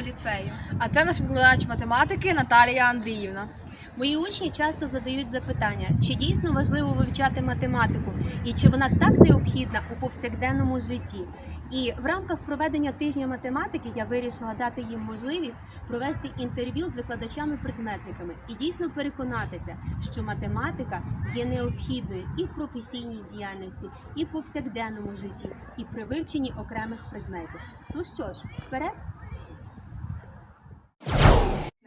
ліцею. А це наш викладач математики Наталія Андріївна. Мої учні часто задають запитання, чи дійсно важливо вивчати математику і чи вона так необхідна у повсякденному житті. І в рамках проведення тижня математики я вирішила дати їм можливість провести інтерв'ю з викладачами-предметниками і дійсно переконатися, що математика є необхідною і в професійній діяльності, і в повсякденному житті, і при вивченні окремих предметів. Ну що ж, вперед!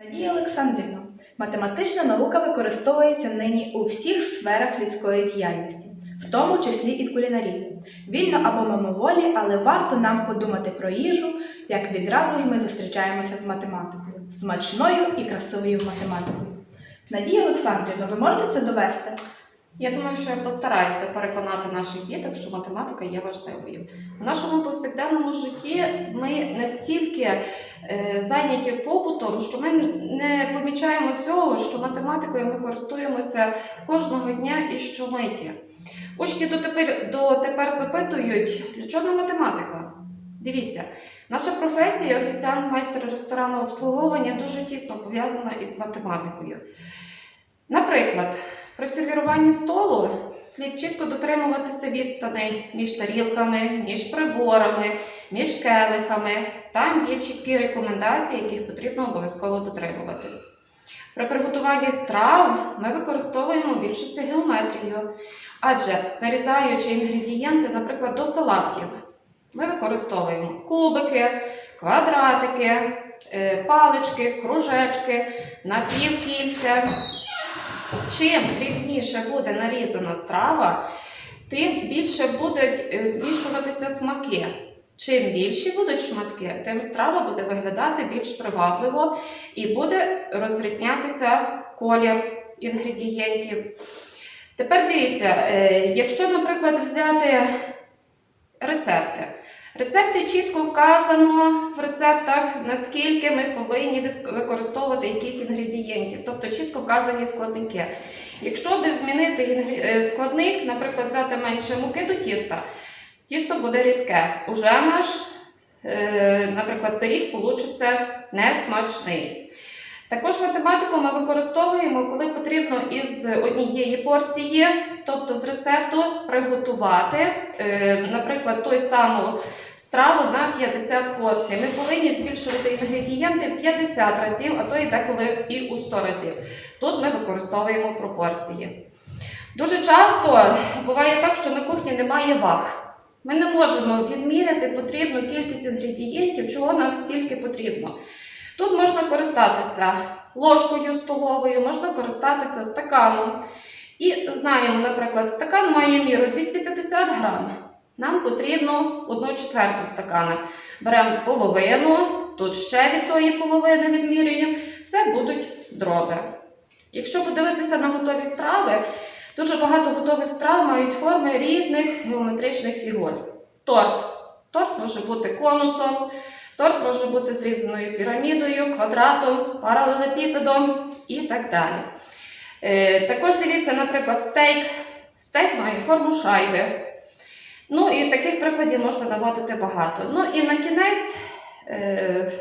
Надія Олександрівна, математична наука використовується нині у всіх сферах людської діяльності, в тому числі і в кулінарії. Вільно або мимоволі, але варто нам подумати про їжу, як відразу ж ми зустрічаємося з математикою, смачною і красивою математикою. Надія Олександрівна, ви можете це довести? Я думаю, що я постараюся переконати наших діток, що математика є важливою. В нашому повсякденному житті ми настільки е, зайняті побутом, що ми не помічаємо цього, що математикою ми користуємося кожного дня і щомиті. Учні дотепер, дотепер запитують, для чого математика? Дивіться, наша професія офіціальний майстер ресторанного обслуговування дуже тісно пов'язана із математикою. Наприклад, при сервіруванні столу слід чітко дотримуватися відстаней між тарілками, між приборами, між келихами. Там є чіткі рекомендації, яких потрібно обов'язково дотримуватись. При приготуванні страв ми використовуємо більшості геометрію, адже нарізаючи інгредієнти, наприклад, до салатів, ми використовуємо кубики, квадратики, е, палички, кружечки, напівкільця. Чим дрібніше буде нарізана страва, тим більше будуть е, змішуватися смаки. Чим більші будуть шматки, тим страва буде виглядати більш привабливо і буде розрізнятися колір інгредієнтів. Тепер дивіться, е, якщо, наприклад, взяти рецепти. Рецепти чітко вказано в рецептах, наскільки ми повинні використовувати яких інгредієнтів, тобто чітко вказані складники. Якщо би змінити е, складник, наприклад, взяти менше муки до тіста, тісто буде рідке. Уже наш, е, наприклад, пиріг получиться несмачний. Також математику ми використовуємо, коли потрібно із однієї порції, тобто з рецепту, приготувати, е, наприклад, той саму страву на 50 порцій. Ми повинні збільшувати інгредієнти 50 разів, а то і деколи і у 100 разів. Тут ми використовуємо пропорції. Дуже часто буває так, що на кухні немає ваг. Ми не можемо відміряти потрібну кількість інгредієнтів, чого нам стільки потрібно. Тут можна користатися ложкою столовою, можна користатися стаканом. І знаємо, наприклад, стакан має міру 250 грам. Нам потрібно 1 четверту стакана. Беремо половину, тут ще від тої половини відмірюємо. Це будуть дроби. Якщо подивитися на готові страви, дуже багато готових страв мають форми різних геометричних фігур. Торт. Торт може бути конусом, торт може бути зрізаною пірамідою, квадратом, паралелепіпедом і так далі. Е, також дивіться, наприклад, стейк. Стейк має форму шайби. Ну і таких прикладів можна наводити багато. Ну і на кінець е,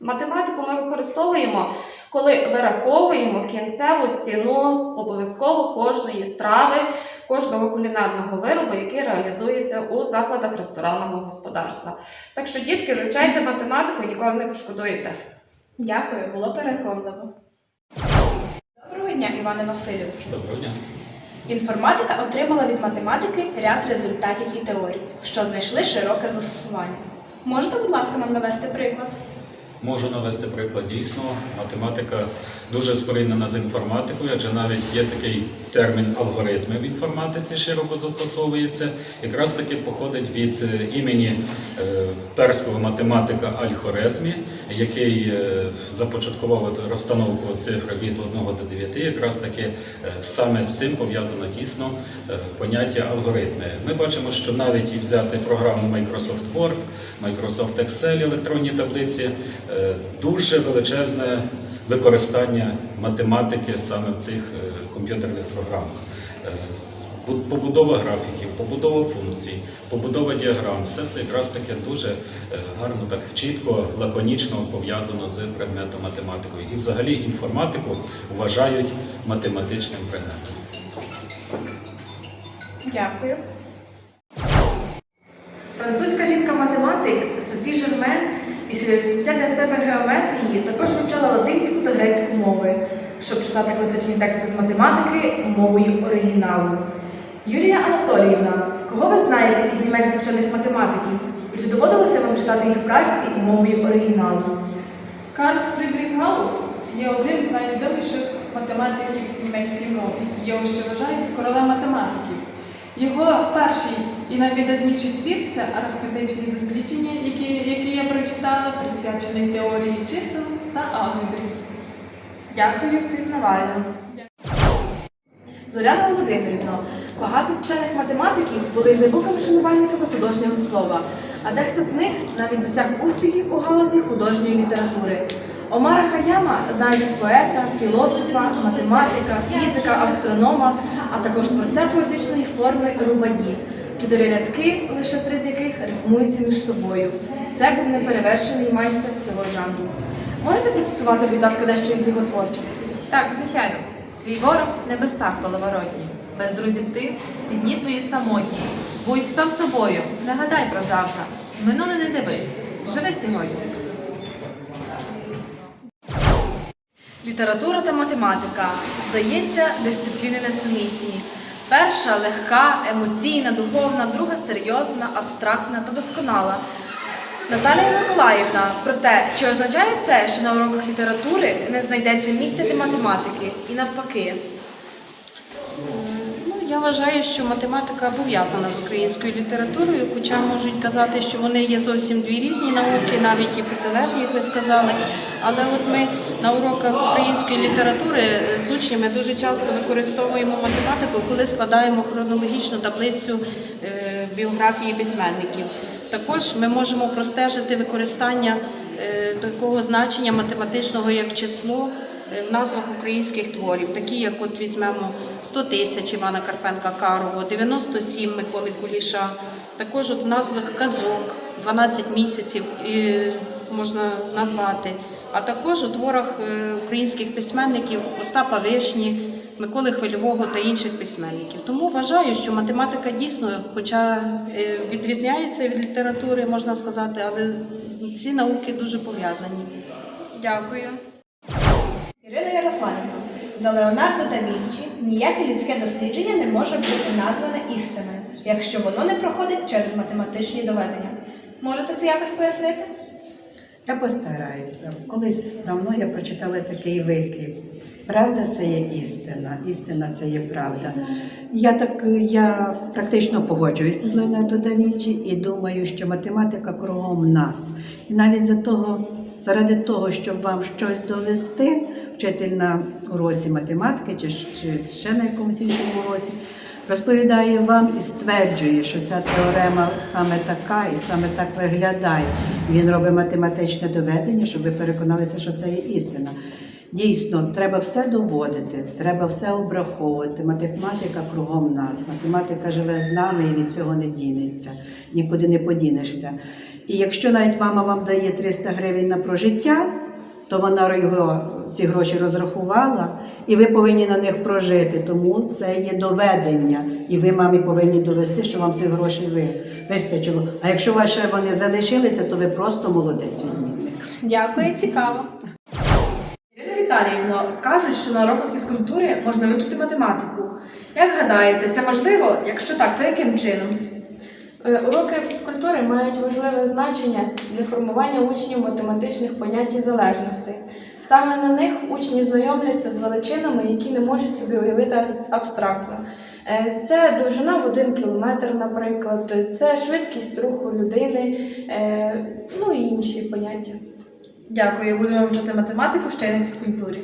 математику ми використовуємо, коли вираховуємо кінцеву ціну обов'язково кожної страви, кожного кулінарного виробу, який реалізується у закладах ресторанного господарства. Так що, дітки, вивчайте математику і ніколи не пошкодуєте. Дякую, було переконливо. Доброго дня, Іване Васильовичу. Доброго дня. Інформатика отримала від математики ряд результатів і теорій, що знайшли широке застосування. Можете, будь ласка, нам навести приклад? Можу навести приклад. Дійсно, математика дуже споріднена з інформатикою, адже навіть є такий термін алгоритми в інформатиці, широко застосовується. Якраз таки походить від е, імені е, перського математика Аль-Хорезмі, який е, започаткував розстановку цифр від 1 до 9. Якраз таки е, саме з цим пов'язано тісно е, поняття алгоритми. Ми бачимо, що навіть і взяти програму Microsoft Word, Microsoft Excel, електронні таблиці, дуже величезне використання математики саме в цих комп'ютерних програмах. Побудова графіків, побудова функцій, побудова діаграм все це якраз таке дуже е, гарно, так чітко, лаконічно пов'язано з предметом математикою. І взагалі інформатику вважають математичним предметом. Дякую. Французька жінка-математик Софі Жермен після відкриття для себе геометрії також вивчала латинську та грецьку мови, щоб читати класичні тексти з математики мовою оригіналу. Юлія Анатоліївна, кого ви знаєте із німецьких вчених математиків? І чи доводилося вам читати їх праці і мовою оригіналу? Карл Фрідріх Гаус є одним з найвідоміших математиків німецької мови. Його ще вважають королем математиків. Його перший і найвидатніший твір це арифметичні дослідження, які, які я прочитала, присвячений теорії чисел та алгебрі. Дякую, пізнавально. Зоряна Володимирівна, багато вчених математиків були глибокими шанувальниками художнього слова, а дехто з них навіть досяг успіхів у галузі художньої літератури. Омара Хаяма знають поета, філософа, математика, фізика, астронома, а також творця поетичної форми Рубаї. Чотири рядки, лише три з яких рифмуються між собою. Це був неперевершений майстер цього жанру. Можете процитувати, будь ласка, дещо із його творчості? Так, звичайно. Твій ворог небеса коловоротні. Без друзів ти всі дні твої самотні. Будь сам собою, не гадай про завтра. Минуле не дивись. Живи сьогодні. Література та математика. Здається, дисципліни несумісні. Перша легка, емоційна, духовна, друга серйозна, абстрактна та досконала. Наталія Миколаївна, про те, чи означає це, що на уроках літератури не знайдеться місця для математики і навпаки. Я вважаю, що математика пов'язана з українською літературою, хоча можуть казати, що вони є зовсім дві різні науки, навіть і протилежні, як ви сказали. Але от ми на уроках української літератури з учнями дуже часто використовуємо математику, коли складаємо хронологічну таблицю е, біографії письменників. Також ми можемо простежити використання е, такого значення математичного як число в назвах українських творів, такі як от візьмемо 100 тисяч Івана Карпенка Карого, 97 Миколи Куліша, також от в назвах казок 12 місяців е, можна назвати, а також у творах е, українських письменників Остапа Вишні, Миколи Хвильового та інших письменників. Тому вважаю, що математика дійсно, хоча е, відрізняється від літератури, можна сказати, але ці науки дуже пов'язані. Дякую. За Леонардо да Вінчі ніяке людське дослідження не може бути назване істиною, якщо воно не проходить через математичні доведення. Можете це якось пояснити? Я постараюся. Колись давно я прочитала такий вислів. Правда це є істина, істина це є правда. Я так я практично погоджуюся з Леонардо да Вінчі і думаю, що математика кругом нас. І навіть за того, заради того, щоб вам щось довести, вчитель на уроці математики чи, чи ще на якомусь іншому уроці, розповідає вам і стверджує, що ця теорема саме така і саме так виглядає. Він робить математичне доведення, щоб ви переконалися, що це є істина. Дійсно, треба все доводити, треба все обраховувати. Математика кругом нас. Математика живе з нами і від цього не дінеться, нікуди не подінешся. І якщо навіть мама вам дає 300 гривень на прожиття, то вона його ці гроші розрахувала, і ви повинні на них прожити. Тому це є доведення. І ви мамі повинні довести, що вам цих грошей вистачило. А якщо ваші вони залишилися, то ви просто молодець відмінник. Дякую, цікаво. Ірина Віталіївна, кажуть, що на уроках фізкультури можна вивчити математику. Як гадаєте, це можливо? Якщо так, то яким чином? Е, Уроки фізкультури мають важливе значення для формування учнів математичних понять і залежностей. Саме на них учні знайомляться з величинами, які не можуть собі уявити абстрактно. Е, Це довжина в один кілометр, наприклад, це швидкість руху людини, е, ну і інші поняття. Дякую, будемо вчити математику ще й на фізкультурі.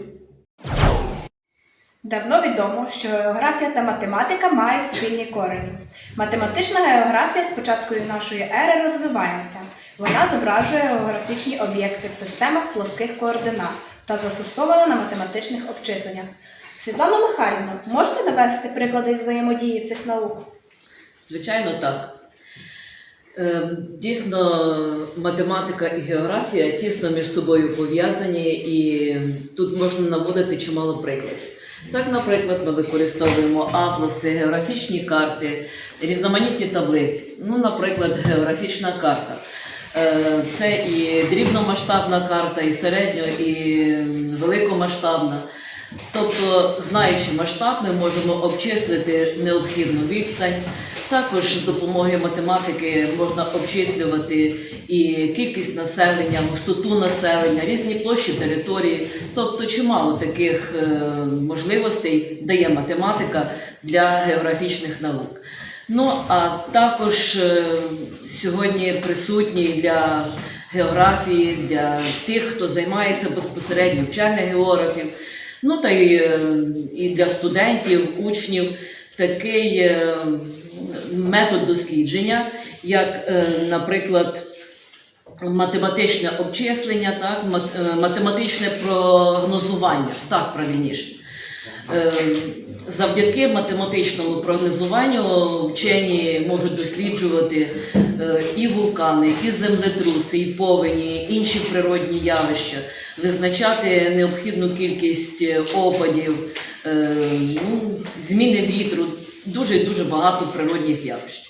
Давно відомо, що географія та математика мають спільні корені. Математична географія з початкою нашої ери розвивається. Вона зображує географічні об'єкти в системах плоских координат та застосована на математичних обчисленнях. Світлана Михайлівна, можете навести приклади взаємодії цих наук? Звичайно, так. Е, Дійсно, математика і географія тісно між собою пов'язані, і тут можна наводити чимало прикладів. Так, наприклад, ми використовуємо атласи, географічні карти, різноманітні таблиці. Ну, наприклад, географічна карта. Е, Це і дрібномасштабна карта, і середньо, і великомасштабна. Тобто, знаючи масштаб, ми можемо обчислити необхідну відстань. Також з допомогою математики можна обчислювати і кількість населення, густоту населення, різні площі території. Тобто, чимало таких е, можливостей дає математика для географічних наук. Ну а також е, сьогодні присутній для географії, для тих, хто займається безпосередньо вчених географів, ну та е, і для студентів, учнів такий е, метод дослідження, як, е, наприклад, математичне обчислення, так, е, математичне прогнозування, так правильніше. Завдяки математичному прогнозуванню вчені можуть досліджувати і вулкани, і землетруси, і повені, інші природні явища, визначати необхідну кількість опадів, ну, зміни вітру, дуже і дуже багато природних явищ.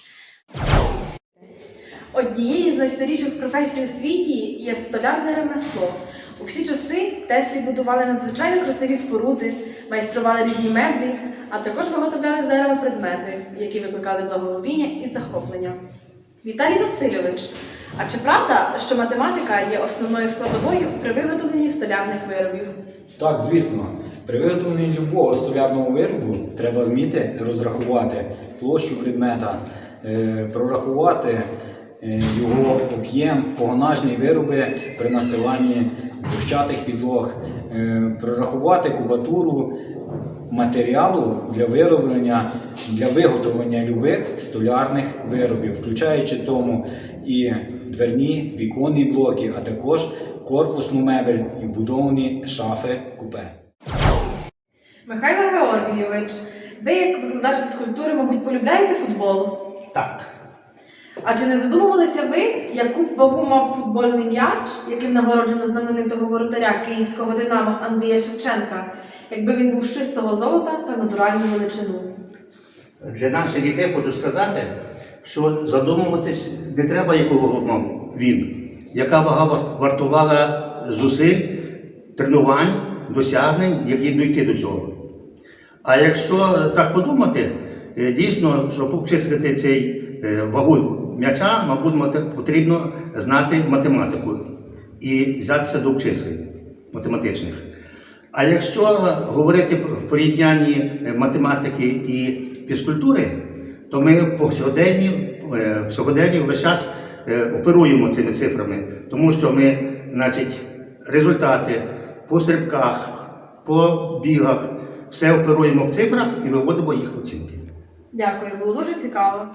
Однією з найстаріших професій у світі є столярне ремесло. У всі часи Теслі будували надзвичайно красиві споруди, майстрували різні меблі, а також виготовляли з дерева предмети, які викликали благоговіння і захоплення. Віталій Васильович, а чи правда, що математика є основною складовою при виготовленні столярних виробів? Так, звісно. При виготовленні любого столярного виробу треба вміти розрахувати площу предмета, е, прорахувати е, його об'єм, погонажні вироби при настиланні дощатих підлог, е, прорахувати кубатуру матеріалу для вироблення, для виготовлення любих столярних виробів, включаючи тому і дверні, віконні блоки, а також корпусну мебель і вбудовані шафи купе. Михайло Георгійович, ви як викладач фізкультури, мабуть, полюбляєте футбол? Так. А чи не задумувалися ви, яку б вагу мав футбольний м'яч, яким нагороджено знаменитого воротаря київського динамо Андрія Шевченка, якби він був з чистого золота та натуральну величину? Для наших дітей хочу сказати, що задумуватись не треба, яку вагу мав він, яка вага вартувала зусиль, тренувань, досягнень, які дійти до цього. А якщо так подумати, е, дійсно, щоб обчислити цей е, вагу м'яча, мабуть, потрібно знати математику і взятися до обчислень математичних. А якщо говорити про порівнянні е, математики і фізкультури, то ми по сьогоденні, сьогоденні весь час оперуємо цими цифрами, тому що ми, значить, результати по стрибках, по бігах, все оперуємо в цифрах і виводимо їх в оцінки. Дякую, було дуже цікаво.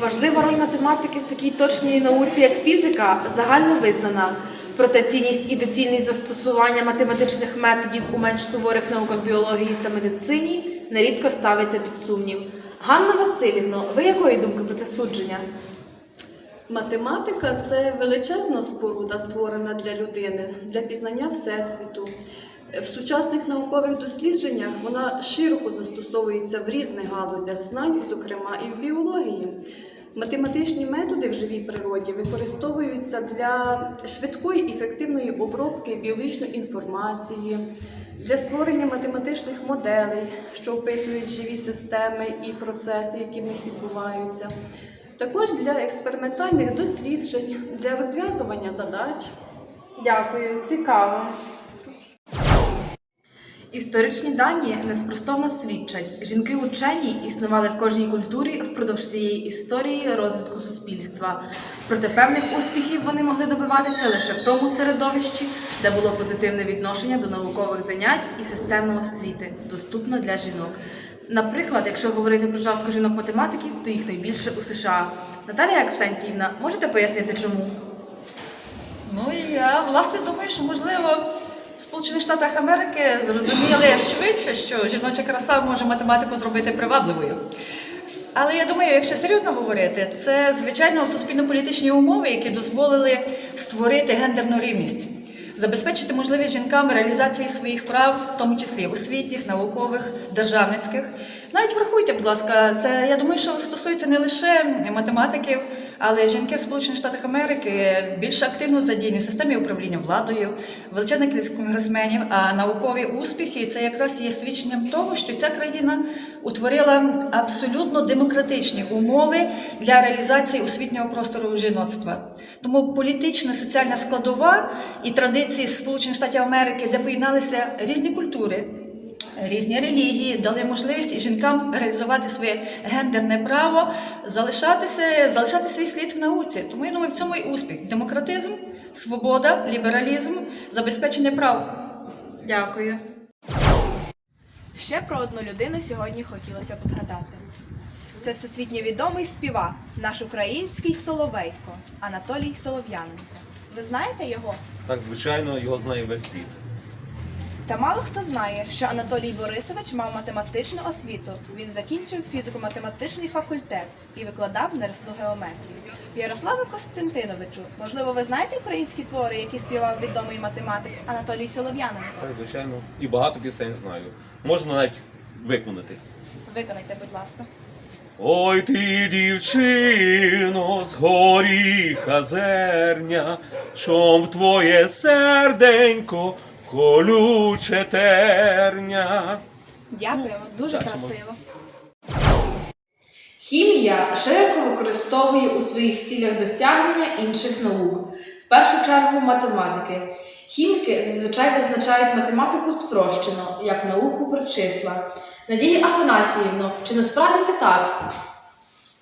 Важлива роль математики в такій точній науці, як фізика, загально визнана. Проте цінність і доцільність застосування математичних методів у менш суворих науках біології та медицині нерідко ставиться під сумнів. Ганна Васильівна, ви якої думки про це судження? Математика це величезна споруда, створена для людини, для пізнання Всесвіту. В сучасних наукових дослідженнях вона широко застосовується в різних галузях знань, зокрема і в біології. Математичні методи в живій природі використовуються для швидкої ефективної обробки біологічної інформації, для створення математичних моделей, що описують живі системи і процеси, які в них відбуваються. Також для експериментальних досліджень, для розв'язування задач. Дякую, цікаво. Історичні дані неспростовно свідчать, жінки учені існували в кожній культурі впродовж всієї історії розвитку суспільства. Проте певних успіхів вони могли добиватися лише в тому середовищі, де було позитивне відношення до наукових занять і системи освіти, доступна для жінок. Наприклад, якщо говорити про частку жінок математиків, то їх найбільше у США. Наталія Аксентіївна, можете пояснити чому? Ну я власне думаю, що можливо Сполучених Штатах Америки зрозуміли швидше, що жіноча краса може математику зробити привабливою. Але я думаю, якщо серйозно говорити, це звичайно суспільно-політичні умови, які дозволили створити гендерну рівність, забезпечити можливість жінкам реалізації своїх прав, в тому числі освітніх, наукових, державницьких. Навіть врахуйте, будь ласка, це я думаю, що стосується не лише математиків, але жінки в Сполучених Штатах Америки більш активно задіяні в системі управління владою, величезна кількість конгресменів, а наукові успіхи це якраз є свідченням того, що ця країна утворила абсолютно демократичні умови для реалізації освітнього простору жіноцтва. Тому політична соціальна складова і традиції Сполучених Штатів Америки, де поєдналися різні культури. Різні релігії дали можливість і жінкам реалізувати своє гендерне право, залишатися, залишати свій слід в науці. Тому я думаю, в цьому і успіх: демократизм, свобода, лібералізм, забезпечення прав. Дякую. Ще про одну людину сьогодні хотілося б згадати. Це всесвітньо відомий співак, наш український Соловейко Анатолій Солов'яненко. Ви знаєте його? Так, звичайно, його знає весь світ. Та мало хто знає, що Анатолій Борисович мав математичну освіту. Він закінчив фізико-математичний факультет і викладав нересну геометрію. Ярославе Костянтиновичу, можливо, ви знаєте українські твори, які співав відомий математик Анатолій Солов'яненко? Так, звичайно. І багато пісень знаю. Можна навіть виконати. Виконайте, будь ласка. Ой ти, дівчино, з горіха зерня, чом твоє серденько колюче терня. Дякуємо, дуже Бачимо. красиво. Хімія широко використовує у своїх цілях досягнення інших наук, в першу чергу математики. Хіміки зазвичай визначають математику спрощено, як науку про числа. Надія Афанасіївно, чи насправді це так?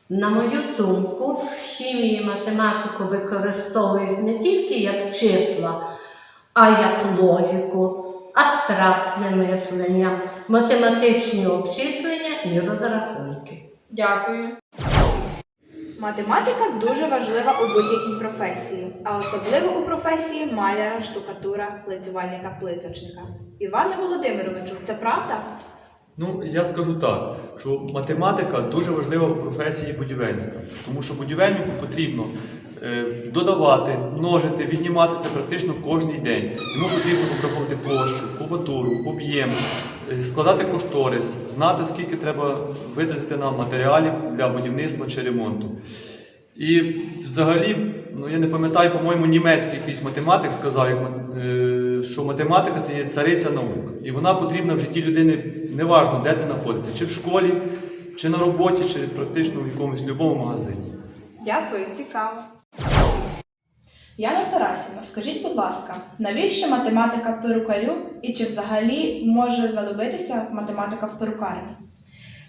На мою думку, в хімії математику використовують не тільки як числа, а як логіку, абстрактне мислення, математичні обчислення і розрахунки. Дякую. Математика дуже важлива у будь-якій професії, а особливо у професії маляра, штукатура, лицювальника, плиточника. Іване Володимировичу, це правда? Ну, я скажу так, що математика дуже важлива в професії будівельника, тому що будівельнику потрібно додавати, множити, віднімати це практично кожен день. Йому потрібно обраховувати площу, кубатуру, об'єм, е, складати кошторис, знати, скільки треба витратити на матеріалів для будівництва чи ремонту. І взагалі, ну я не пам'ятаю, по-моєму, німецький якийсь математик сказав, е, що математика це є цариця наук. І вона потрібна в житті людини неважно, де ти знаходишся, чи в школі, чи на роботі, чи практично в якомусь будь-якому магазині. Дякую, цікаво. Яна Тарасівна, скажіть, будь ласка, навіщо математика перукарю і чи взагалі може знадобитися математика в перукарні?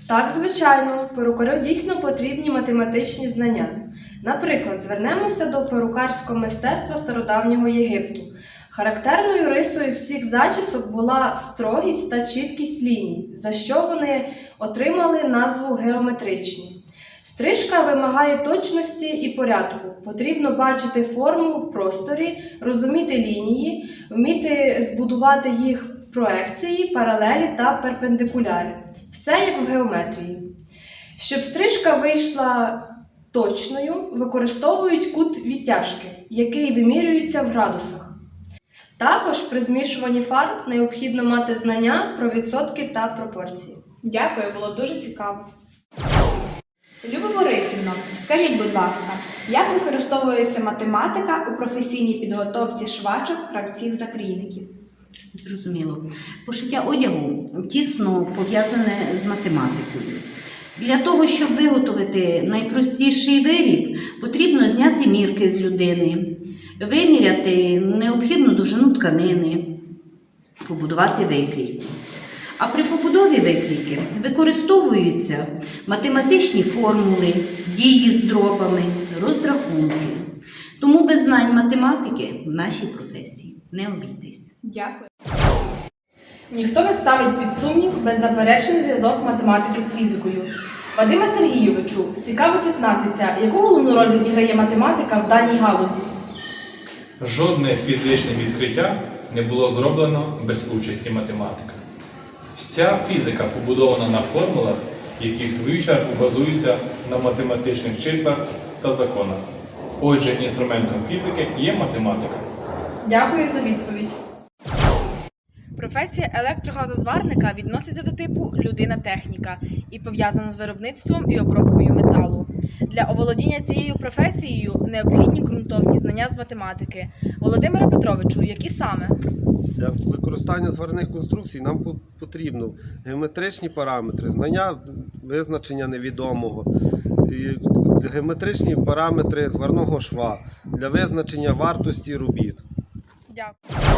Так, звичайно, перукарю дійсно потрібні математичні знання. Наприклад, звернемося до перукарського мистецтва стародавнього Єгипту. Характерною рисою всіх зачісок була строгість та чіткість ліній, за що вони отримали назву геометричні. Стрижка вимагає точності і порядку. Потрібно бачити форму в просторі, розуміти лінії, вміти збудувати їх проекції, паралелі та перпендикуляри. Все як в геометрії. Щоб стрижка вийшла точною, використовують кут відтяжки, який вимірюється в градусах. Також при змішуванні фарб необхідно мати знання про відсотки та пропорції. Дякую, було дуже цікаво. Люба Борисівна, скажіть, будь ласка, як використовується математика у професійній підготовці швачок, кравців, закрійників? Зрозуміло. Пошиття одягу тісно пов'язане з математикою. Для того, щоб виготовити найпростіший виріб, потрібно зняти мірки з людини, виміряти необхідну довжину тканини, побудувати викрійку. А при побудові викрійки використовуються математичні формули, дії з дробами, розрахунки. Тому без знань математики в нашій професії не обійтись. Дякую. Ніхто не ставить під сумнів беззаперечний зв'язок математики з фізикою. Вадиме Сергійовичу, цікаво дізнатися, яку головну роль відіграє математика в даній галузі. Жодне фізичне відкриття не було зроблено без участі математика. Вся фізика побудована на формулах, які в свою чергу базуються на математичних числах та законах. Отже, інструментом фізики є математика. Дякую за відповідь. Професія електрогазозварника відноситься до типу людина-техніка і пов'язана з виробництвом і обробкою металу. Для оволодіння цією професією необхідні ґрунтовні знання з математики. Володимире Петровичу, які саме? Для використання зварних конструкцій нам потрібно геометричні параметри, знання визначення невідомого, геометричні параметри зварного шва для визначення вартості робіт. Дякую.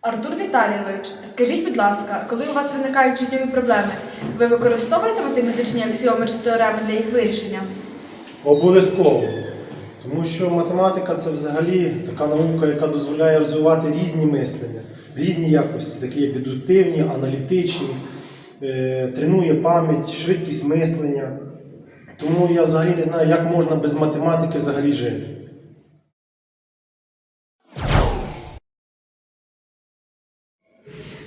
Артур Віталійович, скажіть, будь ласка, коли у вас виникають життєві проблеми, ви використовуєте математичні аксіоми чи теореми для їх вирішення? Обов'язково. Тому що математика це взагалі така наука, яка дозволяє розвивати різні мислення, різні якості, такі як дедуктивні, аналітичні, е, тренує пам'ять, швидкість мислення. Тому я взагалі не знаю, як можна без математики взагалі жити.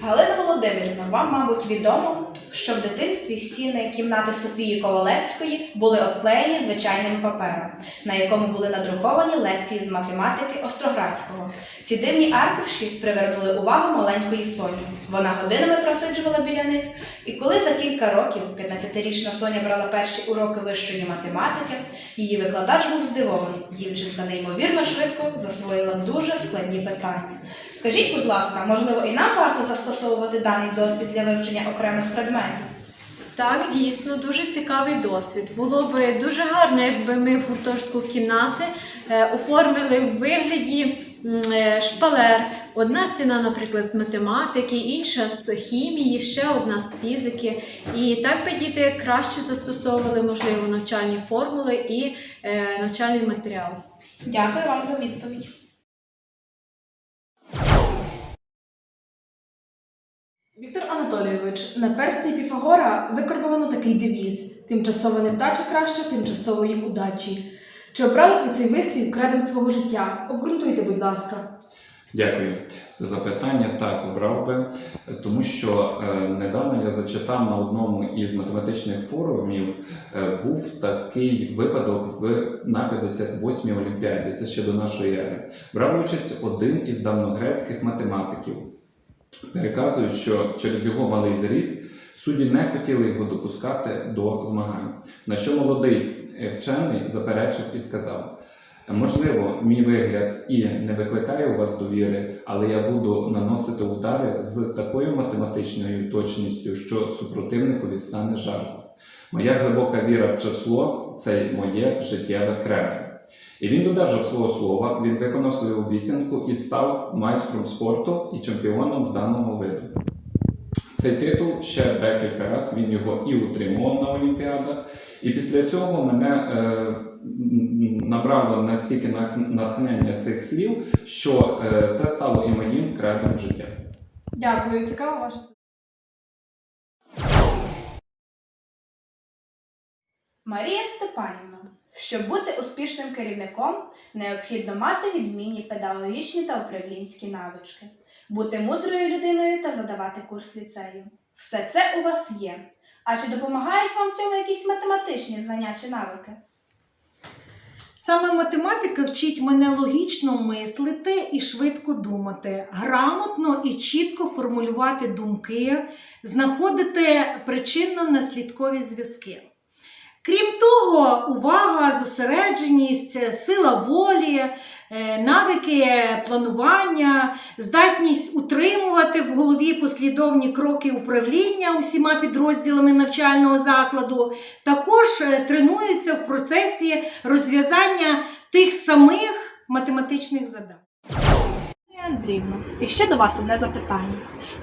Галина Володимирівна, вам, мабуть, відомо, що в дитинстві стіни кімнати Софії Ковалевської були обклеєні звичайним папером, на якому були надруковані лекції з математики Остроградського. Ці дивні аркуші привернули увагу маленької Соні. Вона годинами просиджувала біля них, і коли за кілька років 15-річна Соня брала перші уроки вищої математики, її викладач був здивований. Дівчинка неймовірно швидко засвоїла дуже складні питання. Скажіть, будь ласка, можливо, і нам варто застосовувати даний досвід для вивчення окремих предметів? Так, дійсно, дуже цікавий досвід. Було б дуже гарно, якби ми в гуртожитку кімнати е, оформили в вигляді е, шпалер. Одна стіна, наприклад, з математики, інша з хімії, ще одна з фізики. І так би діти краще застосовували, можливо, навчальні формули і е, навчальний матеріал. Дякую вам за відповідь. Анатолійович, на персні Піфагора викарбовано такий девіз: тимчасово не вдача краще тимчасової удачі. Чи обрали ви цей вислів кредом свого життя? Обґрунтуйте, будь ласка. Дякую за запитання. Так, обрав би, тому що е, недавно я зачитав на одному із математичних форумів, е, був такий випадок в на 58-й Олімпіаді. Це ще до нашої ери. Брав участь один із давньогрецьких математиків. Переказують, що через його малий зріст судді не хотіли його допускати до змагань. На що молодий е, вчений заперечив і сказав: Можливо, мій вигляд і не викликає у вас довіри, але я буду наносити удари з такою математичною точністю, що супротивникові стане жарко. Моя глибока віра в число це моє життєве кредо. І він додержав свого слова, він виконав свою обіцянку і став майстром спорту і чемпіоном з даного виду. Цей титул ще декілька разів він його і утримував на Олімпіадах. І після цього мене е, набрало настільки натхнення цих слів, що е, це стало і моїм кредом життя. Дякую, цікаво ваше. Марія Степанівна, щоб бути успішним керівником, необхідно мати відмінні педагогічні та управлінські навички, бути мудрою людиною та задавати курс ліцею. Все це у вас є. А чи допомагають вам в цьому якісь математичні знання чи навики? Саме математика вчить мене логічно мислити і швидко думати, грамотно і чітко формулювати думки, знаходити причинно-наслідкові зв'язки. Крім того, увага, зосередженість, сила волі, е, навики планування, здатність утримувати в голові послідовні кроки управління усіма підрозділами навчального закладу, також е, тренуються в процесі розв'язання тих самих математичних задач. Андріївна, і ще до вас одне запитання.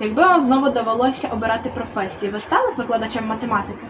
Якби вам знову довелося обирати професію, ви стали б викладачем математики?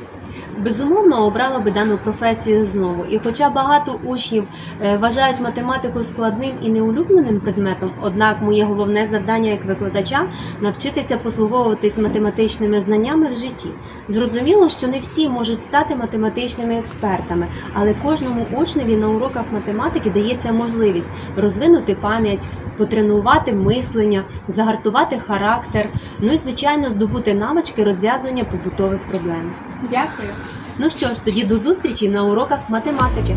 Безумовно, обрала би дану професію знову. І хоча багато учнів е, вважають математику складним і неулюбленим предметом, однак моє головне завдання як викладача навчитися послуговуватись математичними знаннями в житті. Зрозуміло, що не всі можуть стати математичними експертами, але кожному учневі на уроках математики дається можливість розвинути пам'ять, потренувати сформувати мислення, загартувати характер, ну і звичайно здобути навички розв'язування побутових проблем. Дякую. Ну що ж, тоді до зустрічі на уроках математики.